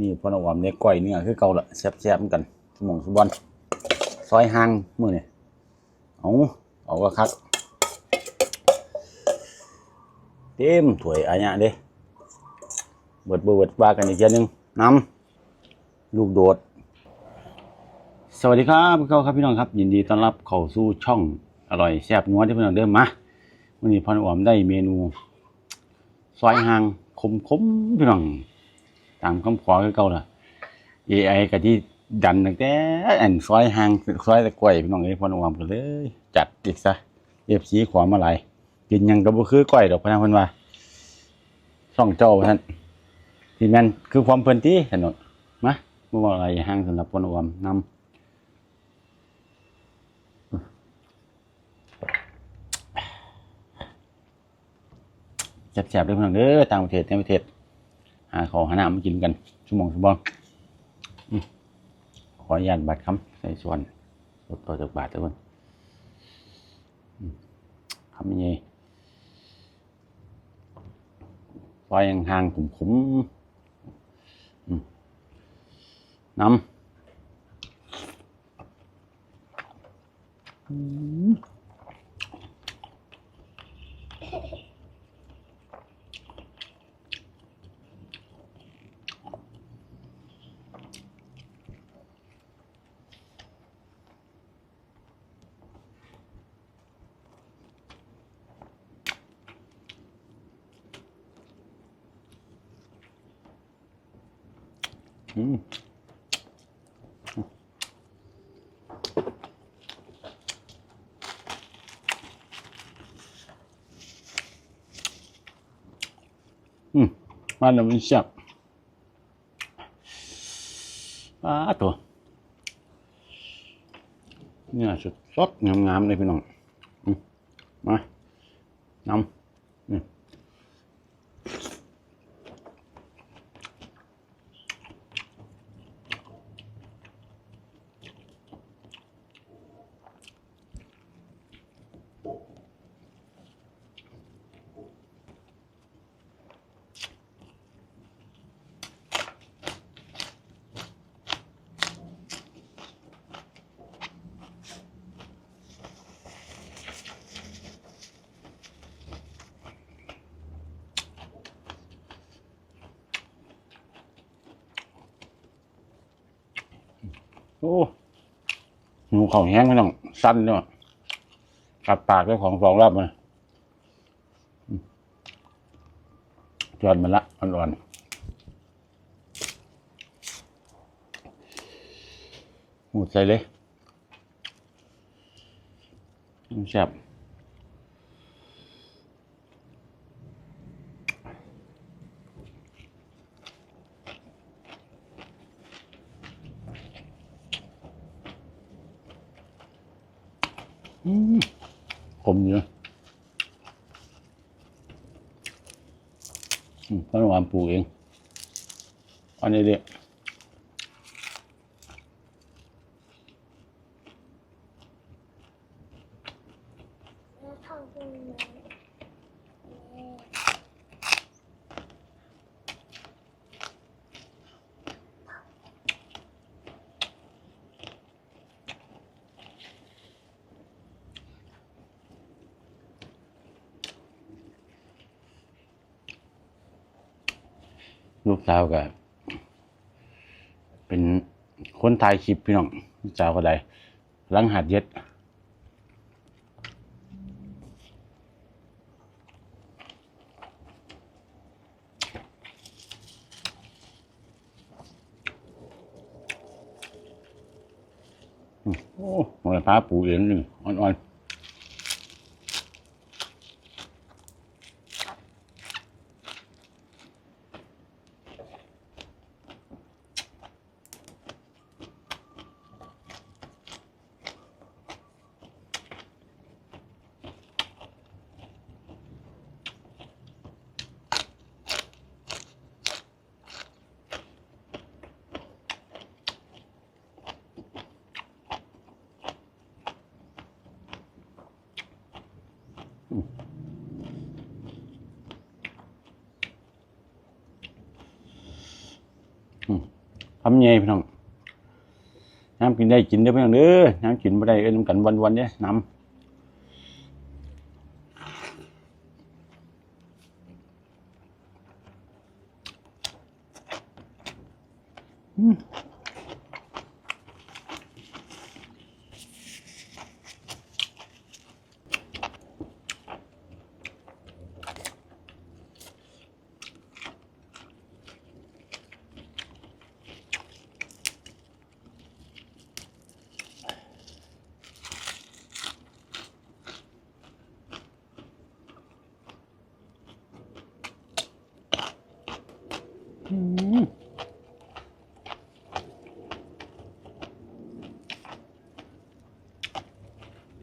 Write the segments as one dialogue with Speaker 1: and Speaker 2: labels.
Speaker 1: นี่พอนอาหวมเนี่ยก้อยเนื้อคือเก่าละแซ่บๆเหมือนกันสมองสุบอนซอยหางมื้อนี่ยเอาเอาก็คักเต็มถ้วยอาญะเด้เบิดบ่เบิดว่ากันอีกเทีนึงน้ำลูกโดด สวัสดีครับพี่เก้าครับพี่น้องครับ ยินดีต้อนรับเข้าสู่ช่องอร่อยแซ่บนัวที่พี่น้องเดิมมาวันนี้พอนออมได้เมนู ซอยหางคมคมๆพี่น้อง ตามคำขอคือเก่าล่ะ AI ก็ที่ดันตั้งแต่อันซอยหางซอยตะกล้วยพี่น้องเอ้ยพอนออมก็เลย จัดอีกซะเอฟซีขอมาหลายกินหยังก็บ่คือก้อยดอกพะนะเพิ่นว่าช่องเจ้าท่านที่แม่นคือความเพิ่นที่ถนนมาบ่ว่าอะไรห่างสำหรับพอนออมนำแซ่บๆด้วยพี่น้องเด้อต่างประเทศในประเทศ หาของหาน้ำมากินกันชั่วโมงชั่วโมงขออนุญาตบัตรคำใส่ส่วนลดต่อจากบาททุกคนอืมคำยังไงซอยห่างขุมๆอืมน้ำอืม อืมอืมมาแล้วมันแซ่บป้าตัวเนี่ยสดสดๆงามๆเลยพี่น้องอืมมาน้ำอืม โอ้หูเขาแห้งไม่ต้องสั้นด้วยกัดปากด้าของสองรอบมาจอนมันละอ่อนๆหมูใส่เลยแซ่บอืมขมเยอะอืมเพราะว่า ปูเอง อันนี้เด็ก
Speaker 2: แล้วทำเป็นไงนี่
Speaker 1: ลูกสาวก็เป็นคนถ่ายคลิปพี่น้องลูกสาวก็ได้ลังหัดเย็ดโอ้หัวพาปูเองนี่อ่อนๆอืม ทำไงพี่น้องน้ำกินได้กินได้พี่น้องเด้อน้ำกินไม่ได้เอ็นำกันวันวันๆเนี่ยน้ำ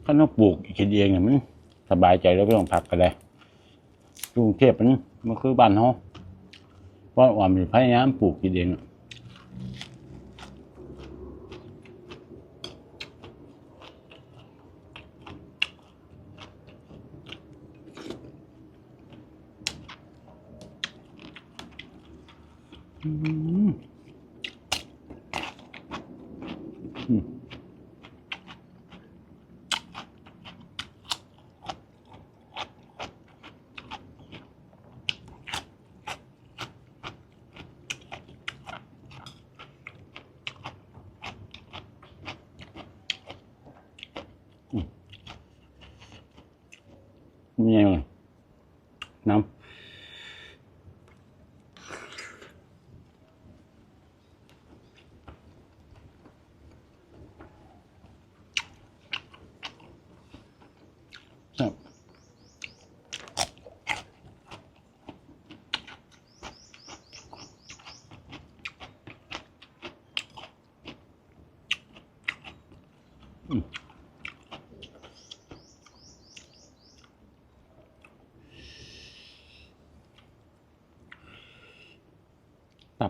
Speaker 1: ข้าวน้าปลูกกินเองเนี่ยมันสบายใจแล้วไม่ต้องผักกันเลยกรุงเทพมันมันคือบ้านเขาเพราะว่ามีพยายามปลูกกินเองอืมอืมอืมมันยังไงน้ำ ครับอืม ตั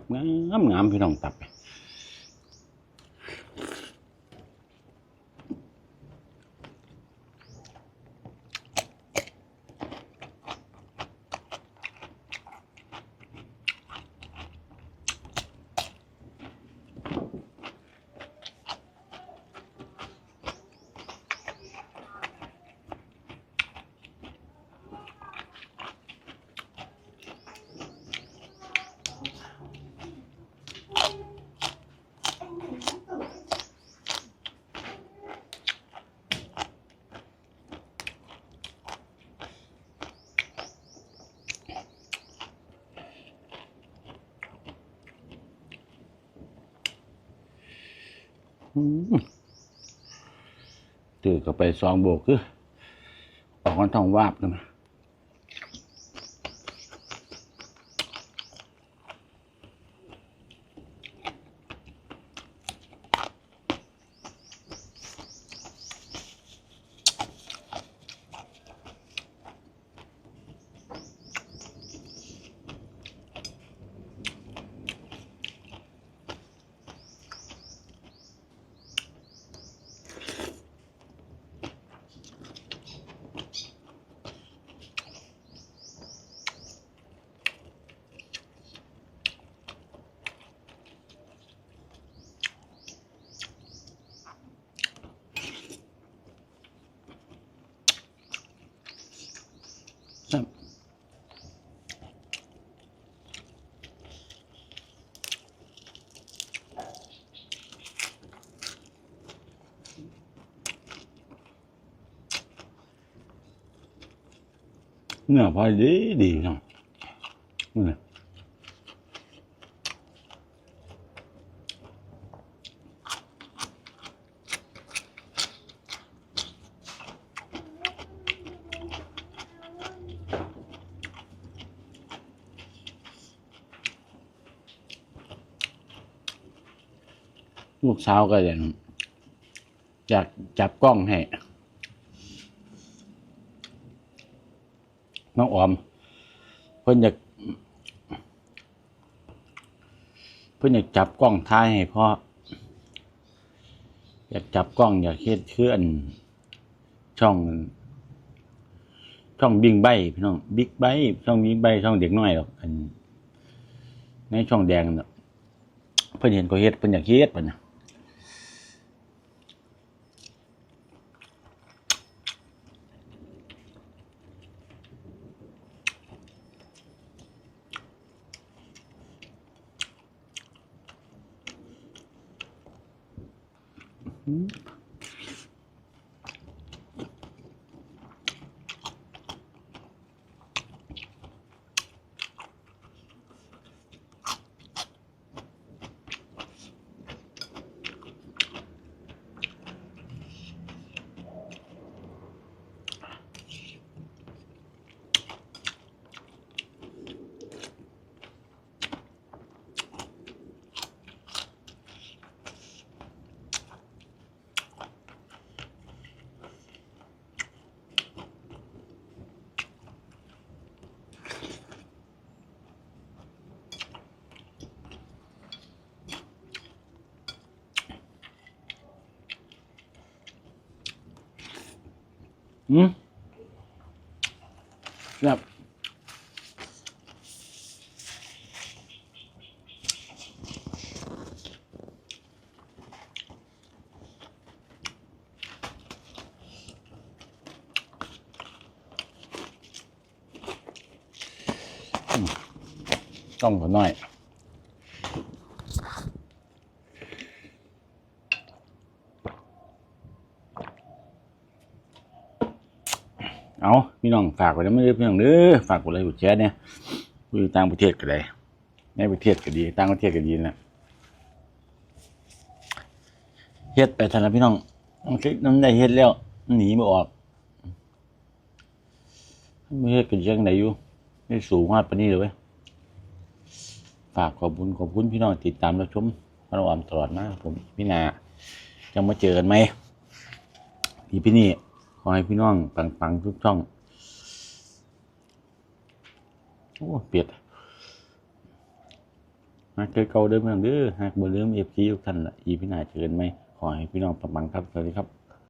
Speaker 1: บงามงามพี่น้องตับ ตื่นก็ไปสองโบกคือออกกันท้องวาบกันนะ เนื้อพอดีดีเนาะนี่นลูกสาวก็ยังอยากจับกล้องให้ น้องออม เพิ่นอยากเพิ่นอยากจับกล้องท้ายให้พ่ออยากจับกล้องอยากเฮ็ดเคลื่อนช่อง ช่องบิ๊กไบพี่น้องบิ๊กไบช่องบิ๊กไบช่องเด็กน้อยหรอกอันในช่องแดงน่ะเพิ่นเห็นก็เฮ็ดเพิ่นอยากเฮ็ดเพิ่นน่ะ อืมครับต้องขอหน่อย เอาพี่น้องฝากไว้แล้วไม่ได้พี่น้องเด้อฝากกดไลค์กดแชร์เนี่ยผู้อยู่ต่างประเทศก็ได้ในประเทศก็ดีต่างประเทศก็ดีนะเฮ็ดไปทันแล้วพี่น้องมันคิดน้ำได้เฮ็ดแล้วหนีไม่ออกไม่เฮ็ดกันยังไงอยู่ไม่สูงมากปานนี้เลยเว้ยฝากขอบคุณขอบคุณพี่น้องติดตามรับชมพระอามตลอดมาผมพี่นาจะมาเจอกันไหมพี่พี่นี่ อให้พี่น้องปังๆทุกช่อง โอ้เปียดหากเคยเก่าเดิมเมืองเด้อฮักบ่ลืมเอฟซีทุกท่านละอีพี่นายเจอกันไหมขอให้พี่น้องปังๆครับ สวัสดีครับ